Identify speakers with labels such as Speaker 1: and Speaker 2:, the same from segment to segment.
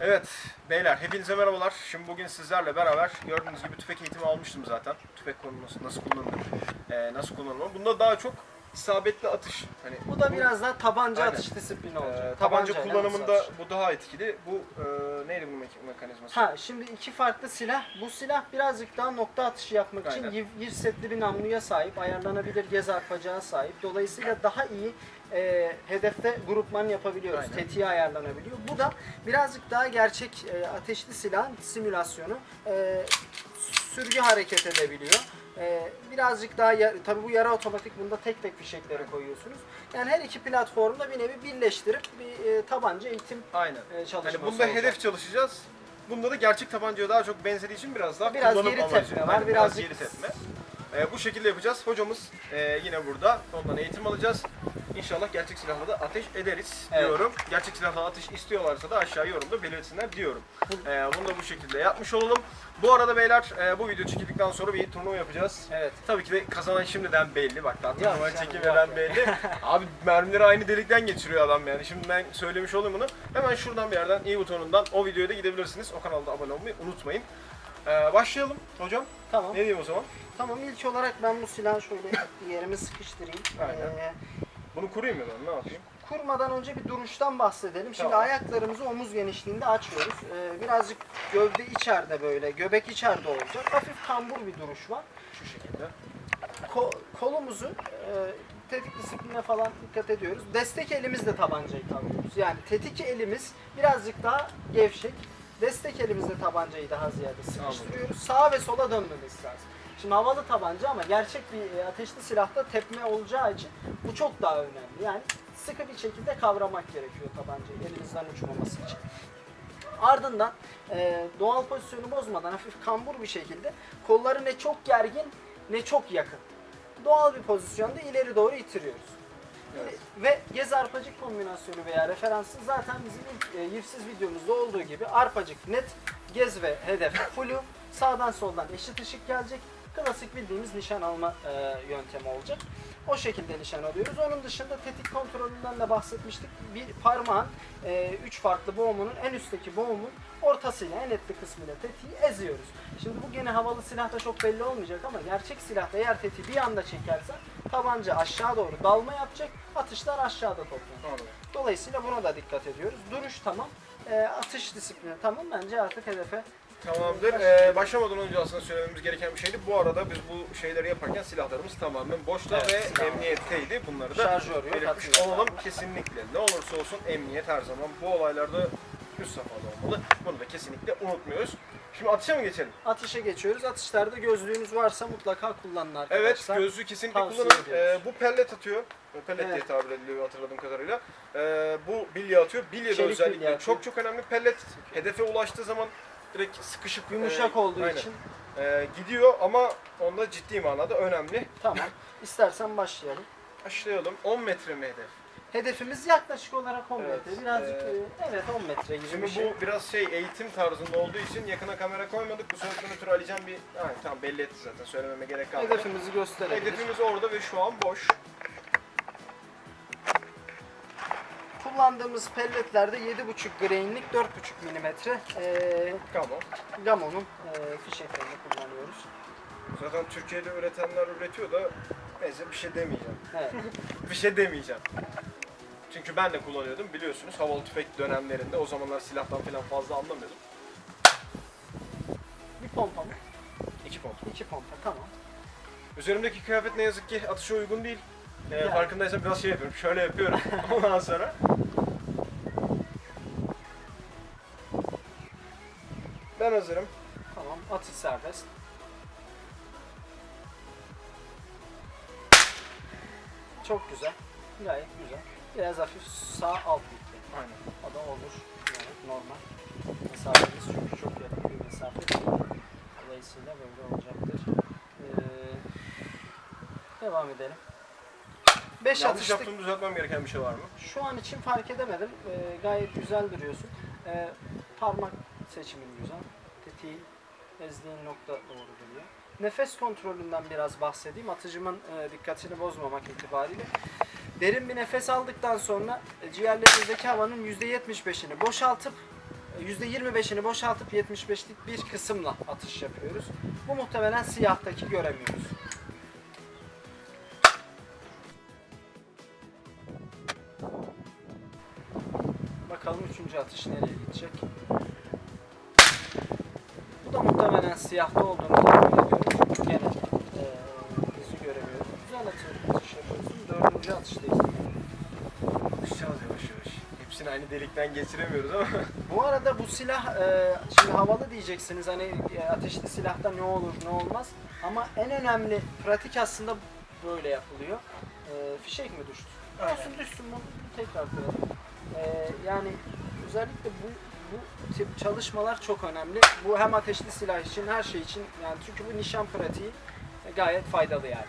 Speaker 1: Evet beyler hepinize merhabalar. Şimdi bugün sizlerle beraber gördüğünüz gibi tüfek eğitimi almıştım zaten. Tüfek konulması nasıl kullanılır, e, nasıl kullanılır. Bunda daha çok isabetli atış. Hani
Speaker 2: Bu da biraz daha tabanca
Speaker 1: Aynen.
Speaker 2: atış disiplini
Speaker 1: e,
Speaker 2: olacak.
Speaker 1: tabanca
Speaker 2: Tabancayla
Speaker 1: kullanımında
Speaker 2: atış?
Speaker 1: bu daha etkili. Bu e, neydi bu me- mekanizması?
Speaker 2: Ha şimdi iki farklı silah. Bu silah birazcık daha nokta atışı yapmak
Speaker 1: Aynen.
Speaker 2: için yiv, yiv setli bir namluya sahip, ayarlanabilir gez arpacağı sahip. Dolayısıyla daha iyi e, hedefte grupman yapabiliyoruz.
Speaker 1: Aynen.
Speaker 2: Tetiği ayarlanabiliyor. Bu da birazcık daha gerçek e, ateşli silahın simülasyonu. E, sürgü hareket edebiliyor. E, birazcık daha tabii bu yara otomatik bunda tek tek fişekleri koyuyorsunuz. Yani her iki platformda bir nevi birleştirip bir e, tabanca eğitim
Speaker 1: Aynen.
Speaker 2: e, çalışması
Speaker 1: Hani bunda
Speaker 2: olacak.
Speaker 1: hedef çalışacağız. Bunda da gerçek tabancaya daha çok benzediği için biraz daha
Speaker 2: Biraz
Speaker 1: kullanım
Speaker 2: geri
Speaker 1: amacı.
Speaker 2: tepme var,
Speaker 1: Aynen, biraz
Speaker 2: birazcık-
Speaker 1: geri tepme. E, bu şekilde yapacağız. Hocamız e, yine burada. Ondan eğitim alacağız. İnşallah gerçek silahla da ateş ederiz
Speaker 2: Evet.
Speaker 1: diyorum. Gerçek silahla ateş istiyorlarsa da aşağı yorumda belirtsinler diyorum. E, bunu da bu şekilde yapmış olalım. Bu arada beyler e, bu video çekildikten sonra bir turnuva yapacağız.
Speaker 2: Evet.
Speaker 1: Tabii ki de kazanan şimdiden belli. Bak
Speaker 2: Yok
Speaker 1: turnuva
Speaker 2: yok.
Speaker 1: belli. Abi mermileri aynı delikten geçiriyor adam yani. Şimdi ben söylemiş olayım bunu. Hemen şuradan bir yerden i butonundan o videoya da gidebilirsiniz. O kanalda abone olmayı unutmayın. Ee, başlayalım hocam.
Speaker 2: Tamam.
Speaker 1: Ne diyeyim o zaman?
Speaker 2: Tamam ilk olarak ben bu silahı şöyle yerime sıkıştırayım.
Speaker 1: Aynen.
Speaker 2: Ee,
Speaker 1: Bunu kurayım mı ben? Ne yapayım?
Speaker 2: kurmadan önce bir duruştan bahsedelim. Şimdi
Speaker 1: Tamam.
Speaker 2: ayaklarımızı omuz genişliğinde açıyoruz. Ee, birazcık gövde içeride böyle, göbek içeride olacak. Hafif kambur bir duruş var.
Speaker 1: Şu şekilde.
Speaker 2: Ko- kolumuzu e, tetik disipline falan dikkat ediyoruz. Destek elimizle tabancayı tablıyoruz. Yani tetik elimiz birazcık daha gevşek. Destek elimizle tabancayı daha ziyade sıkıştırıyoruz. Sağa ve sola dönmemiz lazım. Şimdi havalı tabanca ama gerçek bir e, ateşli silahta tepme olacağı için bu çok daha önemli. Yani sıkı bir şekilde kavramak gerekiyor tabancayı elimizden uçmaması için. Ardından e, doğal pozisyonu bozmadan hafif kambur bir şekilde kolları ne çok gergin ne çok yakın. Doğal bir pozisyonda ileri doğru itiriyoruz.
Speaker 1: Evet.
Speaker 2: Ve gez arpacık kombinasyonu veya referansı zaten bizim ilk e, yifsiz videomuzda olduğu gibi arpacık net, gez ve hedef flu, sağdan soldan eşit ışık gelecek. Klasik bildiğimiz nişan alma e, yöntemi olacak. O şekilde nişan alıyoruz. Onun dışında tetik kontrolünden de bahsetmiştik. Bir parmağın e, üç farklı boğumunun en üstteki boğumun ortasıyla en etli kısmıyla tetiği eziyoruz. Şimdi bu gene havalı silahta çok belli olmayacak ama gerçek silahta eğer tetiği bir anda çekersen tabanca aşağı doğru dalma yapacak, atışlar aşağıda toplanır. Dolayısıyla buna da dikkat ediyoruz. Duruş tamam, e, atış disiplini tamam. Bence artık hedefe
Speaker 1: Tamamdır. Ee, başlamadan önce aslında söylememiz gereken bir şeydi. Bu arada biz bu şeyleri yaparken silahlarımız tamamen boşta
Speaker 2: Evet,
Speaker 1: ve
Speaker 2: silah.
Speaker 1: emniyetteydi. Bunları da
Speaker 2: Şarjör yok,
Speaker 1: belirtmiş
Speaker 2: atıyor.
Speaker 1: olalım. Kesinlikle. Ne olursa olsun emniyet her zaman bu olaylarda üst safhada olmalı. Bunu da kesinlikle unutmuyoruz. Şimdi atışa mı geçelim?
Speaker 2: atışa geçiyoruz. Atışlarda gözlüğünüz varsa mutlaka kullanın
Speaker 1: Evet,
Speaker 2: arkadaşlar.
Speaker 1: gözlüğü kesinlikle
Speaker 2: tavsiye
Speaker 1: kullanın.
Speaker 2: ediyoruz.
Speaker 1: Ee, bu pellet atıyor. Pellet diye
Speaker 2: Evet.
Speaker 1: tabir ediliyor hatırladığım kadarıyla. Ee, bu bilye atıyor. Bilye de
Speaker 2: Çelik
Speaker 1: özellikle
Speaker 2: bilye atıyor.
Speaker 1: çok çok önemli. Pellet hedefe ulaştığı zaman direkt sıkışıp
Speaker 2: Yumuşak
Speaker 1: e,
Speaker 2: olduğu
Speaker 1: aynen,
Speaker 2: için
Speaker 1: e, gidiyor ama onda ciddi manada önemli.
Speaker 2: tamam. İstersen başlayalım.
Speaker 1: Başlayalım. 10 metre mi hedef?
Speaker 2: Hedefimiz yaklaşık olarak 10
Speaker 1: Evet,
Speaker 2: metre. Birazcık
Speaker 1: ee,
Speaker 2: e, evet 10 metre gibi
Speaker 1: Şimdi
Speaker 2: bir şey.
Speaker 1: bu biraz şey eğitim tarzında olduğu için yakına kamera koymadık. Bu sebepten ötürü Alican bir... Ha, tamam belli etti zaten söylememe gerek kalmadı.
Speaker 2: Hedefimizi gösterebiliriz.
Speaker 1: Hedefimiz orada ve şu an boş.
Speaker 2: Kullandığımız pelletlerde 7,5 grainlik 4,5 milimetre e,
Speaker 1: Tamam.
Speaker 2: Gamo'nun e, fişeklerini kullanıyoruz.
Speaker 1: Zaten Türkiye'de üretenler üretiyor da neyse bir şey demeyeceğim.
Speaker 2: Evet.
Speaker 1: Bir şey demeyeceğim. Çünkü ben de kullanıyordum biliyorsunuz havalı tüfek dönemlerinde. O zamanlar silahtan falan fazla anlamıyordum.
Speaker 2: bir pompa mı?
Speaker 1: İki pompa.
Speaker 2: İki pompa tamam.
Speaker 1: Üzerimdeki kıyafet ne yazık ki atışa uygun değil. Ee. Farkındaysan biraz şey yapıyorum. Şöyle yapıyorum. Ondan sonra. Ben hazırım.
Speaker 2: Tamam. Atış serbest. Çok güzel. Gayet güzel. Biraz hafif sağ alt gitti.
Speaker 1: Aynen.
Speaker 2: O da olur. Yani normal. Mesafemiz çünkü çok yakın bir mesafe. Dolayısıyla böyle olacaktır. Ee, devam edelim. 5
Speaker 1: Yanlış
Speaker 2: atışlık
Speaker 1: yaptığımı düzeltmem gereken bir şey var mı?
Speaker 2: şu an için fark edemedim. Ee, gayet güzel duruyorsun. Ee, parmak seçimin güzel. Tetiği ezdiğin nokta doğru duruyor. Nefes kontrolünden biraz bahsedeyim. Atıcımın e, dikkatini bozmamak itibariyle. Derin bir nefes aldıktan sonra e, ciğerlerinizdeki havanın %75'ini boşaltıp %25'ini boşaltıp 75'lik bir kısımla atış yapıyoruz. Bu muhtemelen siyahtaki göremiyoruz. Bakalım üçüncü atış nereye gidecek. Muhtemelen siyahta olduğunu tahmin ediyoruz. Gene eee bizi göremiyoruz. Güzel atış, atış yapıyorsun. Dördüncü atıştayız.
Speaker 1: Alışacağız yavaş yavaş. Hepsini aynı delikten geçiremiyoruz ama.
Speaker 2: Bu arada bu silah e, şimdi havalı diyeceksiniz hani e, ateşli silahta ne olur ne olmaz ama en önemli pratik aslında böyle yapılıyor. E, fişek mi düştü? Olsun düşsün bunu tekrar koyalım. E, yani özellikle bu bu tip çalışmalar çok önemli. Bu hem ateşli silah için her şey için yani çünkü bu nişan pratiği gayet faydalı yani.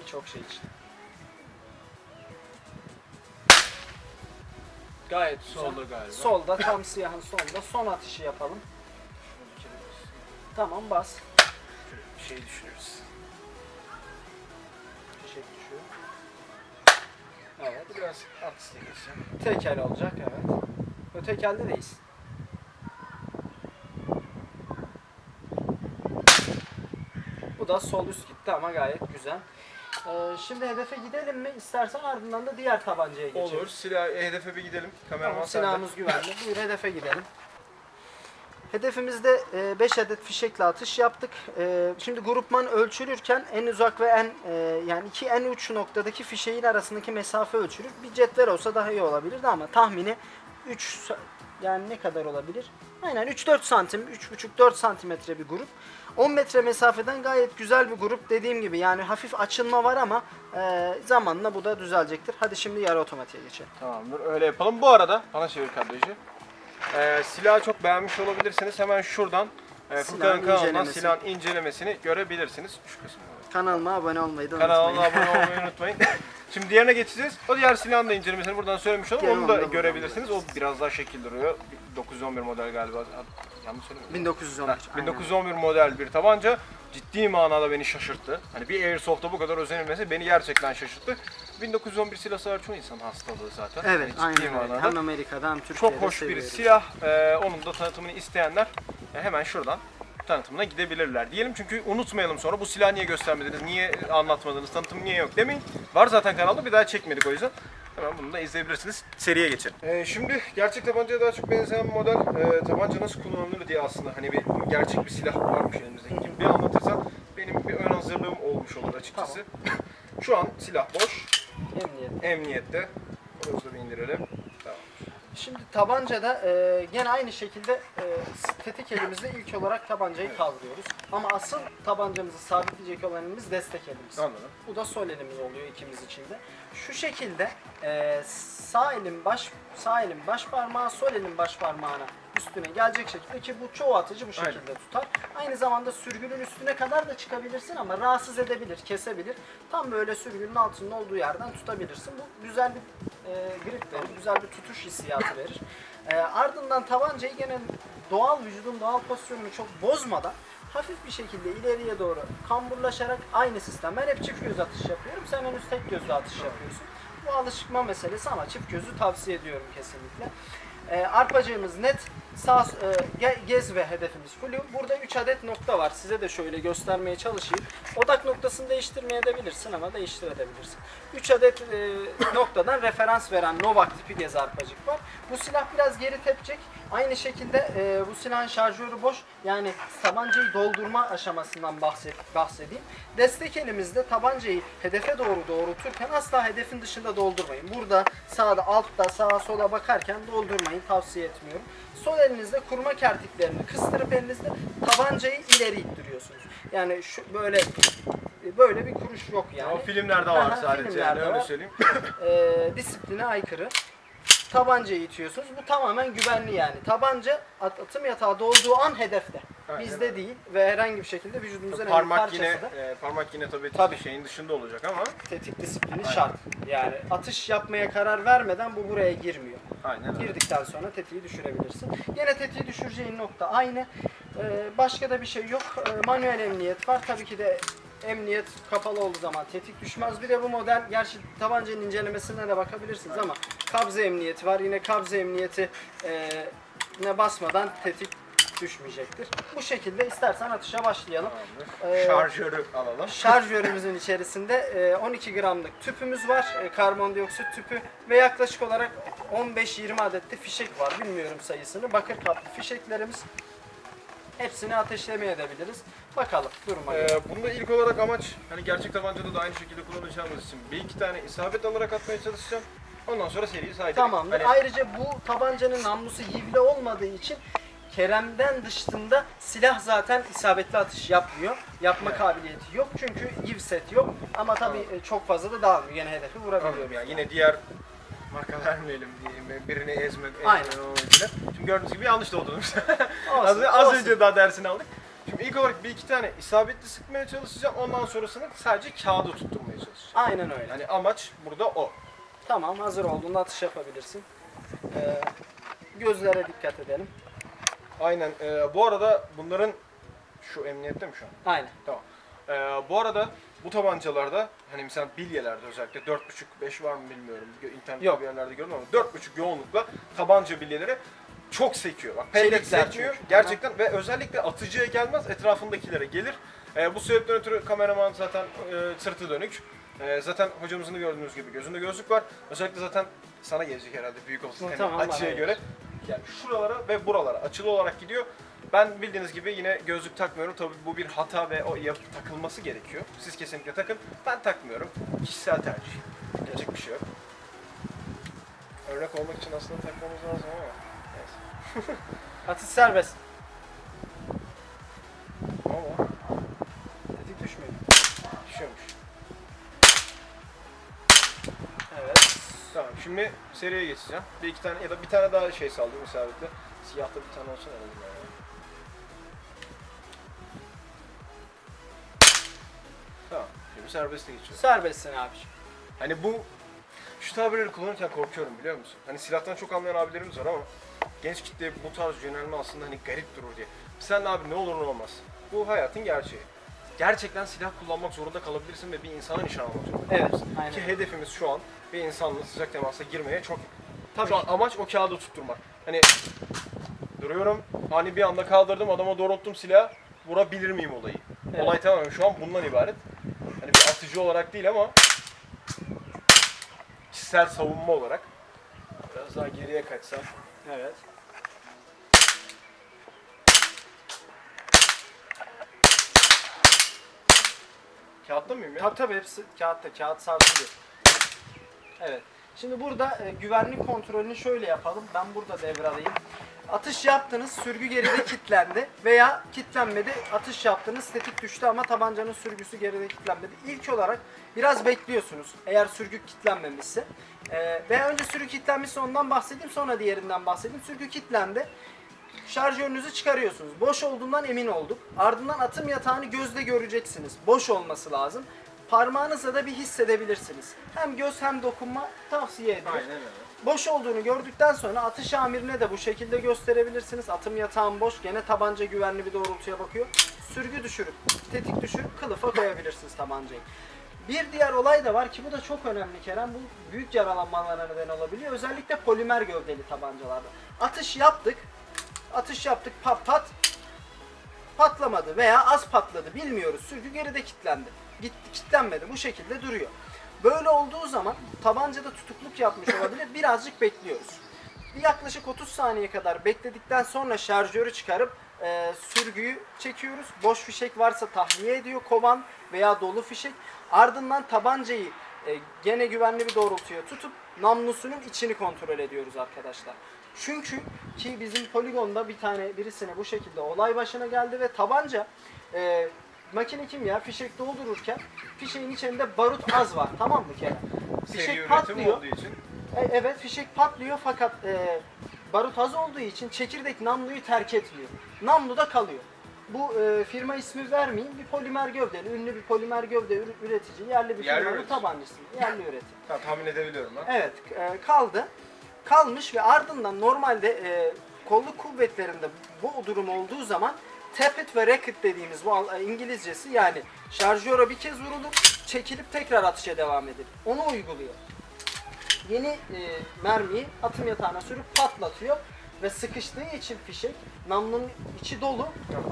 Speaker 2: Birçok şey için. Gayet güzel.
Speaker 1: Solda galiba.
Speaker 2: Solda tam siyahın solda son atışı yapalım. Tamam bas.
Speaker 1: Bir şey düşünürüz.
Speaker 2: Fişek düşüyor. Evet.
Speaker 1: Biraz üstte geçeceğim.
Speaker 2: Tek el olacak evet. Öteki eldeyiz. Bu da sol üst gitti ama gayet güzel. Ee, şimdi hedefe gidelim mi? İstersen ardından da diğer tabancaya geçelim.
Speaker 1: Olur. Silah hedefe bir gidelim. Kameraman
Speaker 2: Tamam,
Speaker 1: sende.
Speaker 2: silahımız güvenli. Buyur hedefe gidelim. Hedefimizde 5 adet fişekle atış yaptık. E, şimdi grupman ölçülürken en uzak ve en e, yani iki en uç noktadaki fişeğin arasındaki mesafe ölçülür. Bir cetvel olsa daha iyi olabilirdi ama tahmini 3 yani ne kadar olabilir? Aynen 3-4 santim, 3,5-4 santimetre bir grup. 10 metre mesafeden gayet güzel bir grup. Dediğim gibi yani hafif açılma var ama e, zamanla bu da düzelecektir. Hadi şimdi yarı otomatiğe geçelim.
Speaker 1: Tamamdır. Öyle yapalım. Bu arada bana çevir kadrajı. Ee, silahı çok beğenmiş olabilirsiniz. Hemen şuradan e, kanalından
Speaker 2: incelemesi.
Speaker 1: silahın incelemesini görebilirsiniz. Şu kısmı.
Speaker 2: Kanalıma abone olmayı da
Speaker 1: Kanalıma
Speaker 2: unutmayın.
Speaker 1: abone olmayı unutmayın. Şimdi diğerine geçeceğiz. O diğer silahın da incelemesini buradan söylemiş olalım. Onu
Speaker 2: onu
Speaker 1: da görebilirsiniz. O biraz daha şekil duruyor. 911 model galiba. Yanlış söylemedim.
Speaker 2: 1911.
Speaker 1: Heh, 1911 model bir tabanca ciddi manada beni şaşırttı. Hani bir Airsoft'a bu kadar özenilmesi beni gerçekten şaşırttı. 1911 silah sever çoğu insan hastalığı zaten.
Speaker 2: Evet,
Speaker 1: ciddi
Speaker 2: aynen öyle.
Speaker 1: manada.
Speaker 2: Hem Amerika'da hem Türkiye'de
Speaker 1: Çok hoş bir silah. Ee, onun da tanıtımını isteyenler e, hemen şuradan tanıtımına gidebilirler. Diyelim çünkü unutmayalım sonra bu silahı niye göstermediniz, niye anlatmadınız, tanıtım niye yok demeyin. Var zaten kanalda bir daha çekmedik o yüzden. Hemen bunu da izleyebilirsiniz. Seriye geçelim. Ee, şimdi gerçek tabancaya daha çok benzeyen bir model e, tabanca nasıl kullanılır diye aslında hani bir gerçek bir silah varmış elimizdeki gibi bir anlatırsan benim bir ön hazırlığım olmuş olur açıkçası. Şu an silah boş,
Speaker 2: Emniyet.
Speaker 1: emniyette. Da bir indirelim. Tamam.
Speaker 2: Şimdi tabancada e, gene aynı şekilde e, tetik elimizle ilk olarak tabancayı kaldırıyoruz. Ama asıl tabancamızı sabitleyecek olan elimiz destek elimiz.
Speaker 1: Anladım.
Speaker 2: Bu da sol elimiz oluyor ikimiz için de. Şu şekilde e, sağ elin baş sağ elin baş parmağı sol elin baş parmağına üstüne gelecek şekilde ki bu çoğu atıcı bu şekilde
Speaker 1: Aynen.
Speaker 2: tutar. Aynı zamanda sürgünün üstüne kadar da çıkabilirsin ama rahatsız edebilir, kesebilir. Tam böyle sürgünün altında olduğu yerden tutabilirsin. Bu güzel bir e, grip verir, güzel bir tutuş hissiyatı verir. E, ardından tabancayı gene doğal vücudun doğal pozisyonunu çok bozmadan hafif bir şekilde ileriye doğru kamburlaşarak aynı sistem. Ben hep çift göz atış yapıyorum. Sen henüz tek gözlü atış yapıyorsun. Bu alışma meselesi ama çift gözü tavsiye ediyorum kesinlikle. Ee, arpacığımız net, sağ e, ge- gez ve hedefimiz flu. Burada 3 adet nokta var. Size de şöyle göstermeye çalışayım. Odak noktasını değiştirmeye edebilirsin ama değiştirebilirsin. 3 adet e, noktadan referans veren Novak tipi gez arpacık var. Bu silah biraz geri tepecek. Aynı şekilde e, bu silahın şarjörü boş. Yani tabancayı doldurma aşamasından bahset, bahsedeyim. Destek elimizde tabancayı hedefe doğru doğrulturken asla hedefin dışında doldurmayın. Burada sağda, altta, sağa, sola bakarken doldurmayın. Tavsiye etmiyorum. Sol elinizde kurma kertiklerini kıstırıp elinizde tabancayı ileri ittiriyorsunuz. Yani şu böyle böyle bir kuruş yok yani.
Speaker 1: O filmlerde var
Speaker 2: Aha,
Speaker 1: sadece yani
Speaker 2: filmlerde
Speaker 1: öyle
Speaker 2: var.
Speaker 1: söyleyeyim.
Speaker 2: Ee, disipline aykırı. Tabancayı itiyorsunuz. Bu tamamen güvenli yani. Tabanca at- atım yatağı dolduğu an hedefte.
Speaker 1: Aynen
Speaker 2: Bizde değil ve herhangi bir şekilde vücudumuzun herhangi bir
Speaker 1: parmak
Speaker 2: parçası
Speaker 1: yine
Speaker 2: da
Speaker 1: e, parmak yine tabii,
Speaker 2: Tabii.
Speaker 1: şeyin dışında olacak ama
Speaker 2: tetik disiplini
Speaker 1: Aynen.
Speaker 2: şart. Yani atış yapmaya karar vermeden bu buraya girmiyor.
Speaker 1: aynen öyle.
Speaker 2: Girdikten sonra tetiği düşürebilirsin. Yine tetiği düşüreceğin nokta aynı. Ee, başka da bir şey yok. Ee, manuel emniyet var. Tabii ki de emniyet kapalı olduğu zaman tetik düşmez. Bir de bu model, gerçi tabancanın incelemesine de bakabilirsiniz ama kabze emniyeti var. Yine kabze emniyeti e, ne basmadan tetik düşmeyecektir. Bu şekilde istersen atışa başlayalım. Ee,
Speaker 1: Şarjörü alalım.
Speaker 2: Şarjörümüzün içerisinde e, 12 gramlık tüpümüz var. e, Karbondioksit tüpü ve yaklaşık olarak 15-20 adet de fişek var. Bilmiyorum sayısını. Bakır kaplı fişeklerimiz. Hepsini ateşlemeye edebiliriz. Bakalım duruma göre.
Speaker 1: Ee, bunda ilk olarak amaç hani gerçek tabancada da aynı şekilde kullanacağımız için bir iki tane isabet alarak atmaya çalışacağım. Ondan sonra seriyi saydırayım.
Speaker 2: Tamamdır.
Speaker 1: Hani
Speaker 2: Ayrıca bu tabancanın namlusu yivli olmadığı için Kerem'den dışında silah zaten isabetli atış yapmıyor. Yapma
Speaker 1: Evet.
Speaker 2: kabiliyeti yok çünkü yiv set yok. Ama tabii e, çok fazla da dağılmıyor. Yine hedefi vurabiliyor.
Speaker 1: Anladım yani yine diğer marka vermeyelim diyeyim. Birini ezmek,
Speaker 2: Aynen.
Speaker 1: ezmek olabilir. Şimdi gördüğünüz gibi yanlış doldurdum. az, az
Speaker 2: olsun.
Speaker 1: önce daha dersini aldık. Şimdi ilk olarak bir iki tane isabetli sıkmaya çalışacağım. Ondan sonrasını sadece kağıda tutturmaya çalışacağım.
Speaker 2: Aynen öyle.
Speaker 1: Yani amaç burada o.
Speaker 2: Tamam hazır olduğunda atış yapabilirsin. Ee, gözlere dikkat edelim.
Speaker 1: Aynen. Ee, bu arada bunların şu emniyette mi şu an?
Speaker 2: Aynen.
Speaker 1: Tamam. Ee, bu arada bu tabancalarda hani mesela bilyelerde özellikle 4.5-5 var mı bilmiyorum. İnternette
Speaker 2: Yok.
Speaker 1: bir yerlerde gördüm ama 4.5 yoğunlukla tabanca bilyeleri çok sekiyor. Bak pellet
Speaker 2: Çelikler
Speaker 1: sekmiyor
Speaker 2: çünkü.
Speaker 1: gerçekten ve özellikle atıcıya gelmez etrafındakilere gelir. Ee, bu sebepten ötürü kameraman zaten e, sırtı dönük. Ee, zaten hocamızın da gördüğünüz gibi gözünde gözlük var. Özellikle zaten sana gelecek herhalde büyük olsun.
Speaker 2: Hı,
Speaker 1: Hani
Speaker 2: tamam,
Speaker 1: açıya
Speaker 2: bana
Speaker 1: göre. Yani şuralara ve buralara açılı olarak gidiyor. Ben bildiğiniz gibi yine gözlük takmıyorum. Tabii bu bir hata ve o yapıp takılması gerekiyor. Siz kesinlikle takın. Ben takmıyorum. Kişisel tercih. Yapacak bir şey yok. Örnek olmak için aslında takmamız lazım ama neyse.
Speaker 2: Atış serbest.
Speaker 1: Tamam şimdi seriye geçeceğim. Bir iki tane ya da bir tane daha şey sallayayım isabetle. Siyahta bir tane olsun en azından ya. Tamam. Şimdi serbeste geçiyoruz.
Speaker 2: Serbestsin abiciğim.
Speaker 1: Hani bu şu tabirleri kullanırken korkuyorum biliyor musun? Hani silahtan çok anlayan abilerimiz var ama genç kitle bu tarz yönelme aslında hani garip durur diye. Sen abi ne olur ne olmaz. Bu hayatın gerçeği. Gerçekten silah kullanmak zorunda kalabilirsin ve bir insana nişan almak zorunda
Speaker 2: Evet, aynen.
Speaker 1: Ki hedefimiz şu an bir insanla sıcak temasa girmeye çok
Speaker 2: Tabii
Speaker 1: şu an amaç o kağıdı tutturmak. Hani duruyorum hani bir anda kaldırdım adama doğrulttum silah vurabilir miyim olayı?
Speaker 2: Evet.
Speaker 1: Olay tamamen şu an bundan ibaret. Hani bir atıcı olarak değil ama kişisel savunma olarak biraz daha geriye kaçsam.
Speaker 2: Evet.
Speaker 1: Kağıtta mıyım ya?
Speaker 2: Tabii tabii hepsi kağıtta. Kağıt sarsılıyor. Evet. Şimdi burada e, güvenlik kontrolünü şöyle yapalım. Ben burada devralayım. Atış yaptınız, sürgü geride kilitlendi veya kilitlenmedi. Atış yaptınız, tetik düştü ama tabancanın sürgüsü geride kilitlenmedi. İlk olarak biraz bekliyorsunuz eğer sürgü kilitlenmemişse. E, veya önce sürgü kilitlenmişse ondan bahsedeyim sonra diğerinden bahsedeyim. Sürgü kilitlendi. Şarjörünüzü çıkarıyorsunuz. Boş olduğundan emin olduk. Ardından atım yatağını gözle göreceksiniz. Boş olması lazım. Parmağınızla da bir hissedebilirsiniz. Hem göz hem dokunma tavsiye edilir.
Speaker 1: Aynen öyle.
Speaker 2: Boş olduğunu gördükten sonra atış amirine de bu şekilde gösterebilirsiniz. Atım yatağım boş. Gene tabanca güvenli bir doğrultuya bakıyor. Sürgü düşürüp, tetik düşürüp kılıfa koyabilirsiniz tabancayı. Bir diğer olay da var ki bu da çok önemli Kerem. Bu büyük yaralanmalara neden olabiliyor. Özellikle polimer gövdeli tabancalarda. Atış yaptık. Atış yaptık pat pat patlamadı veya az patladı bilmiyoruz. Sürgü geride kilitlendi. Gitti kilitlenmedi. Bu şekilde duruyor. Böyle olduğu zaman tabancada tutukluk yapmış olabilir. Birazcık bekliyoruz. Yaklaşık 30 saniye kadar bekledikten sonra şarjörü çıkarıp e, sürgüyü çekiyoruz. Boş fişek varsa tahliye ediyor kovan veya dolu fişek. Ardından tabancayı e, gene güvenli bir doğrultuya tutup namlusunun içini kontrol ediyoruz arkadaşlar. Çünkü ki bizim poligonda bir tane birisine bu şekilde olay başına geldi ve tabanca e, makine kimya fişek doldururken fişeğin içinde barut az var tamam mı Kerem?
Speaker 1: Seri
Speaker 2: Fişek
Speaker 1: üretim
Speaker 2: patlıyor.
Speaker 1: olduğu için
Speaker 2: E, evet fişek patlıyor fakat e, barut az olduğu için çekirdek namluyu terk etmiyor. Namlu da kalıyor. Bu e, firma ismi vermeyeyim. Bir polimer gövdeli, ünlü bir polimer gövde ür- üretici, yerli bir
Speaker 1: Yerli
Speaker 2: firmanın
Speaker 1: üretici.
Speaker 2: tabancası. Yerli üretim.
Speaker 1: ha, tahmin edebiliyorum ben.
Speaker 2: Evet e, kaldı. Kalmış ve ardından normalde e, kolluk kuvvetlerinde bu durum olduğu zaman tap ve rack it dediğimiz bu al- İngilizcesi yani şarjöre bir kez vurulup çekilip tekrar atışa devam edilir. Onu uyguluyor. Yeni e, mermiyi atım yatağına sürüp patlatıyor ve sıkıştığı için fişek namlunun içi dolu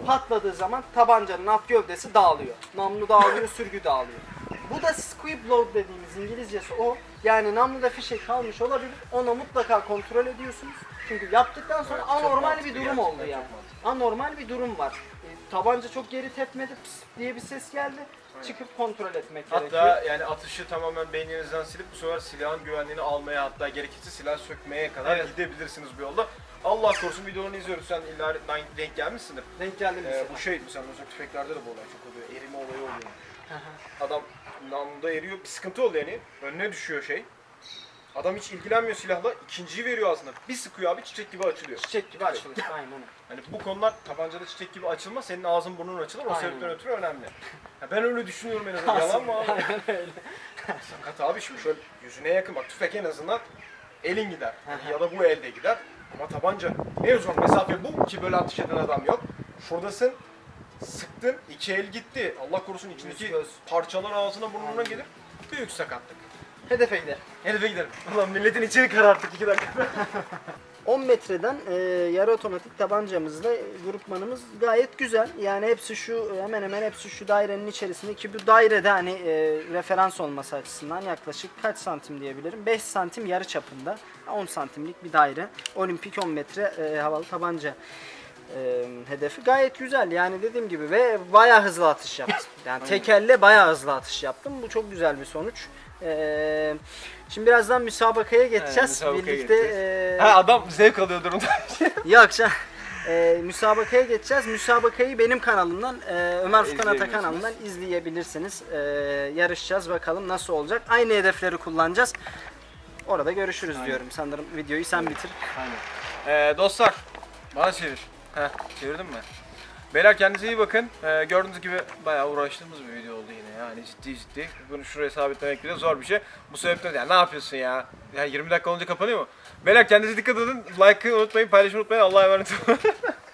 Speaker 2: patladığı zaman tabancanın alt gövdesi dağılıyor. Namlu dağılıyor, sürgü dağılıyor. Bu da squib load dediğimiz İngilizcesi o. Yani namluda fişek kalmış olabilir. Onu mutlaka kontrol ediyorsunuz. Çünkü yaptıktan sonra
Speaker 1: Evet,
Speaker 2: anormal bir durum oldu yani. Anormal bir durum var. E, tabanca çok geri tepmedi pıs diye bir ses geldi. Çıkıp kontrol etmek gerekiyor.
Speaker 1: Hatta yani atışı tamamen beyninizden silip bu sefer silahın güvenliğini almaya hatta gerekirse silah sökmeye kadar
Speaker 2: Evet.
Speaker 1: gidebilirsiniz bu yolda. Allah korusun videolarını izliyoruz. Sen illa denk gelmişsindir.
Speaker 2: Denk geldi mi
Speaker 1: Ee, bu şey mesela özel tüfeklerde de bu olay çok oluyor. Erime olayı oluyor. Adam namluda eriyor. Bir sıkıntı oluyor yani. Önüne düşüyor şey. Adam hiç ilgilenmiyor silahla. ikinciyi veriyor aslında. Bir sıkıyor abi çiçek gibi açılıyor.
Speaker 2: Çiçek gibi açılır. Aynen öyle.
Speaker 1: Hani bu konular tabancada çiçek gibi açılma senin ağzın burnun açılır. O
Speaker 2: Aynen.
Speaker 1: sebepten ötürü önemli. Ya ben öyle düşünüyorum en azından. Yalan mı abi?
Speaker 2: Aynen öyle.
Speaker 1: Sakat abi şimdi şöyle yüzüne yakın bak tüfek en azından elin gider. Ya da bu elde gider. Ama tabanca en uzun mesafe bu ki böyle ateş eden adam yok. Şuradasın sıktın iki el gitti. Allah korusun içindeki
Speaker 2: göz.
Speaker 1: parçalar ağzına burnuna gelir. Büyük sakatlık.
Speaker 2: Hedefe gidelim.
Speaker 1: Hedefe gidelim. Ulan milletin içini kararttık iki dakika.
Speaker 2: 10 metreden e, yarı otomatik tabancamızla e, grupmanımız gayet güzel. Yani hepsi şu hemen hemen hepsi şu dairenin içerisinde ki bu dairede hani e, referans olması açısından yaklaşık kaç santim diyebilirim? 5 santim yarı çapında 10 santimlik bir daire. Olimpik 10 metre e, havalı tabanca e, hedefi gayet güzel yani dediğim gibi ve bayağı hızlı atış yaptım. Yani tek elle bayağı hızlı atış yaptım. Bu çok güzel bir sonuç. E, şimdi birazdan müsabakaya geçeceğiz.
Speaker 1: müsabakaya
Speaker 2: Birlikte
Speaker 1: geçeceğiz.
Speaker 2: e,
Speaker 1: ha adam zevk alıyordur ondan.
Speaker 2: Yok can. Ee, müsabakaya geçeceğiz. Müsabakayı benim kanalımdan, e, Ömer Furkan Ata kanalından izleyebilirsiniz. Ee, yarışacağız bakalım nasıl olacak. Aynı hedefleri kullanacağız. Orada görüşürüz
Speaker 1: Aynen.
Speaker 2: diyorum. Sanırım videoyu sen bitir.
Speaker 1: Aynen. Ee, dostlar bana çevir. Heh, çevirdin mi? Beyler kendinize iyi bakın. Ee, gördüğünüz gibi bayağı uğraştığımız bir video oldu yine yani ciddi ciddi. Bunu şuraya sabitlemek bile zor bir şey. Bu sebepten ya ne yapıyorsun ya? Ya 20 dakika olunca kapanıyor mu? Beyler kendinize dikkat edin. Like'ı unutmayın, paylaşmayı unutmayın. Allah'a emanet olun.